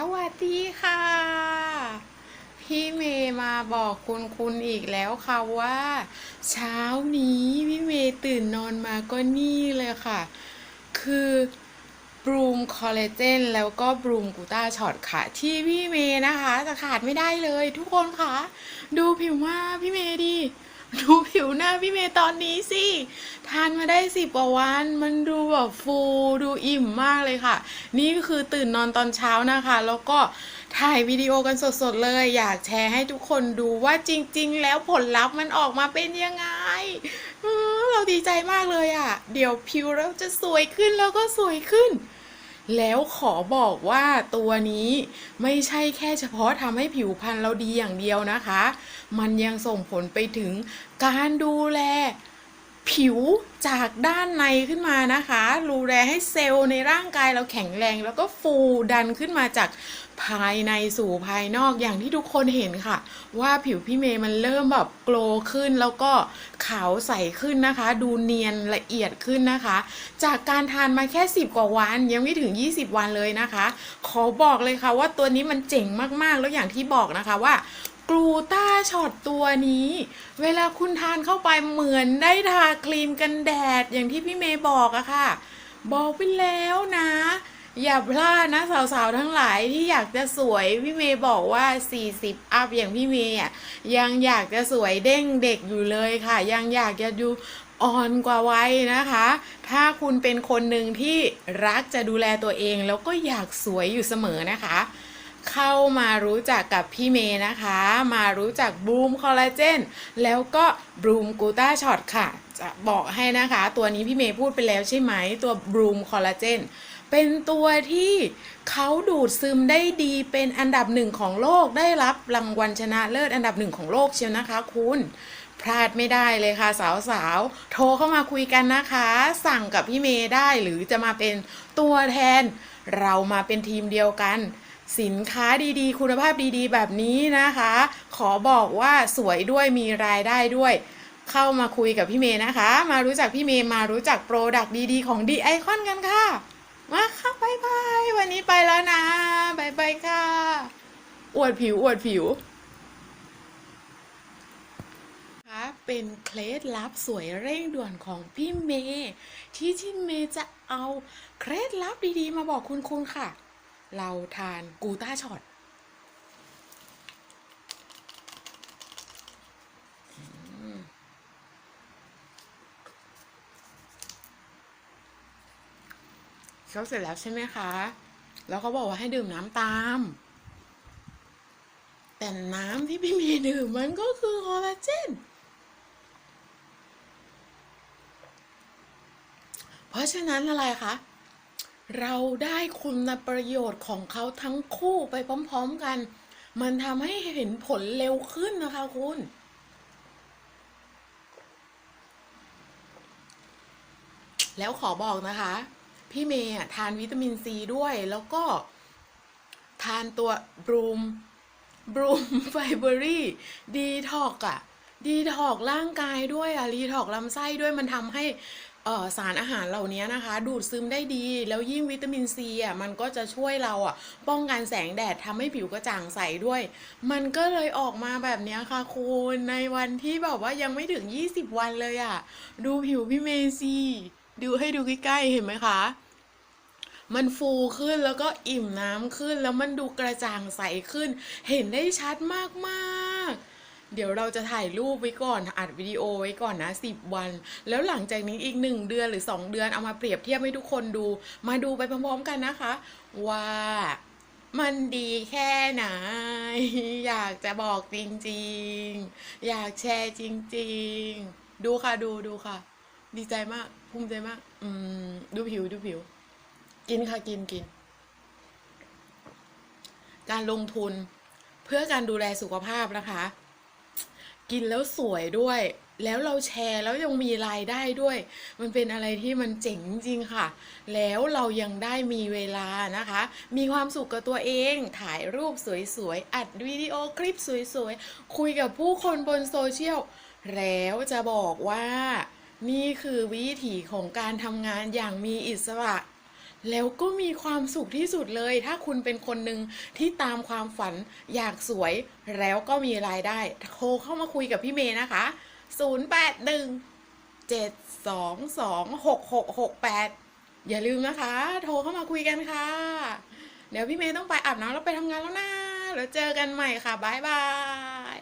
สวัสดีค่ะ พี่เมย์มาบอกคุณคุณอีกแล้วค่ะว่า เช้านี้พี่เมย์ตื่นนอนมาก็นี่เลยค่ะ คือบรูมคอลลาเจนแล้วก็บรูมกูต้าช็อตค่ะ ที่พี่เมย์นะคะจะขาดไม่ได้เลยทุกคนค่ะ ดูผิวมาพี่เมย์ดิ ดูผิวหน้าพี่เมย์ตอนนี้สิ ทานมาได้สิบกว่าวัน มันดูแบบฟูดูอิ่มมากเลยค่ะ นี่คือตื่นนอนตอนเช้านะคะ แล้วก็ถ่ายวิดีโอกันสดๆเลย อยากแชร์ให้ทุกคนดูว่าจริง ๆ แล้วผลลัพธ์มันออกมาเป็นยังไงเออเราดีใจมากเลยอะ่ะ เดี๋ยวผิวเราจะสวยขึ้นแล้วก็สวยขึ้น แล้วขอบอกว่าตัวนี้ไม่ใช่แค่เฉพาะทำให้ผิวพรรณเราดีอย่างเดียวนะคะ มันยังส่งผลไปถึงการดูแล ผิวจากด้านในขึ้นมานะคะดูแลให้เซลล์ในร่างกายเราแข็งแรง แล้วก็ฟูดันขึ้นมาจากภายในสู่ภายนอกอย่างที่ทุกคนเห็นค่ะ ว่าผิวพี่เมย์มันเริ่มแบบโกลว์ขึ้นแล้วก็ขาวใสขึ้นนะคะ ดูเนียนละเอียดขึ้นนะคะ จากการทานมาแค่ 10 กว่าวัน ยังไม่ถึง 20 วันเลยนะคะ ขอบอกเลยค่ะว่าตัวนี้มันเจ๋งมากๆ แล้วอย่างที่บอกนะคะว่า กลูต้าช็อตตัวนี้ เวลาคุณทานเข้าไปเหมือนได้ทาครีมกันแดดอย่างที่พี่เมย์บอกอะค่ะ บอกไปแล้วนะ อย่าพลาดนะสาวๆทั้งหลายที่อยากจะสวยพี่เมย์บอกว่า 40 อัพอย่างพี่เมย์อะยังอยากจะสวยเด้งเด็กอยู่เลยค่ะ ยังอยากจะดูอ่อนกว่าวัยนะคะ ถ้าคุณเป็นคนหนึ่งที่รักจะดูแลตัวเองแล้วก็อยากสวยอยู่เสมอนะคะ เข้ามารู้จักกับพี่เมย์นะคะ มารู้จักบลูมคอลลาเจนแล้วก็บลูมกูต้าช็อตค่ะ จะบอกให้นะคะ ตัวนี้พี่เมย์พูดไปแล้วใช่ไหมตัวบลูมคอลลาเจนเป็นตัวที่เขาดูดซึมได้ดีเป็นอันดับหนึ่งของโลกได้รับรางวัลชนะเลิศอันดับหนึ่งของโลกเชียวนะคะ คุณพลาดไม่ได้เลยค่ะสาวๆ โทรเข้ามาคุยกันนะคะ สั่งกับพี่เมย์ได้หรือจะมาเป็นตัวแทน เรามาเป็นทีมเดียวกัน สินค้าดีๆ คุณภาพดีๆ แบบนี้นะคะ ขอบอกว่าสวยด้วยมีรายได้ด้วย เข้ามาคุยกับพี่เมย์นะคะ มารู้จักพี่เมย์มารู้จักโปรดักต์ดีๆ ของดีไอคอนกันค่ะ มาค่ะบายบายวันนี้ไปแล้วนะบายบายค่ะ อวดผิวอวดผิวคะเป็นเคล็ดลับสวยเร่งด่วนของพี่เมย์ที่ที่เมย์จะเอาเคล็ดลับดีๆ มาบอกคุณคุณค่ะ เราทานกูต้าช็อตเขาเสร็จแล้วใช่ไหมคะ แล้วเขาบอกว่าให้ดื่มน้ำตาม แต่น้ำที่พี่เมย์ดื่มมันก็คือคอลลาเจน เพราะฉะนั้นอะไรคะ เราได้คุณประโยชน์ของเขาทั้งคู่ไปพร้อม ๆกัน มันทำให้เห็นผลเร็วขึ้นนะคะคุณ แล้วขอบอกนะคะ พี่เมย์ทานวิตามินซีด้วยแล้วก็ ทานตัวบรูมบรูมไฟเบอรี่ดีท็อกอะดีท็อกร่างกายด้วยอะรีท็อกลำไส้ด้วยมันทำให้ สารอาหารเหล่านี้นะคะ ดูดซึมได้ดี แล้วยิ่งวิตามินซีอะมันก็จะช่วยเราอะ ป้องกันแสงแดดทำให้ผิวกระจ่างใสด้วย มันก็เลยออกมาแบบนี้ค่ะคุณในวันที่แบบว่ายังไม่ถึง 20 วันเลยอะ ดูผิวพี่เมซีดูให้ดูใกล้ๆเห็นไหมคะมันฟูขึ้นแล้วก็อิ่มน้ำขึ้นแล้วมันดูกระจ่างใสขึ้น เห็นได้ชัดมากๆ เดี๋ยวเราจะถ่ายรูปไว้ก่อนอัดวิดีโอไว้ก่อนนะ 10 วัน แล้วหลังจากนี้อีก 1 เดือนหรือ 2 เดือนเอามาเปรียบเทียบให้ทุกคนดู มาดูไปพร้อมๆกันนะคะ ว่ามันดีแค่ไหน อยากจะบอกจริงๆ อยากแชร์จริงๆ ดูค่ะดูดูค่ะ ดีใจมากภูมิใจมาก อืม ดูผิวดูผิว กินค่ะกินกิน การลงทุนเพื่อการดูแลสุขภาพนะคะ กินแล้วสวยด้วย แล้วเราแชร์แล้วยังมีรายได้ด้วย มันเป็นอะไรที่มันเจ๋งจริงค่ะ แล้วเรายังได้มีเวลานะคะ มีความสุขกับตัวเอง ถ่ายรูปสวยๆ อัดวิดีโอคลิปสวยๆ คุยกับผู้คนบนโซเชียล แล้วจะบอกว่า นี่คือวิถีของการทำงานอย่างมีอิสระ แล้วก็มีความสุขที่สุดเลย ถ้าคุณเป็นคนหนึ่งที่ตามความฝันอยากสวย แล้วก็มีรายได้โทรเข้ามาคุยกับพี่เมย์นะคะ 081 722 6668 อย่าลืมนะคะ โทรเข้ามาคุยกันค่ะ เดี๋ยวพี่เมย์ต้องไปอาบน้ำแล้วไปทำงานแล้วนะแล้วเจอกันใหม่ค่ะ บ๊ายบาย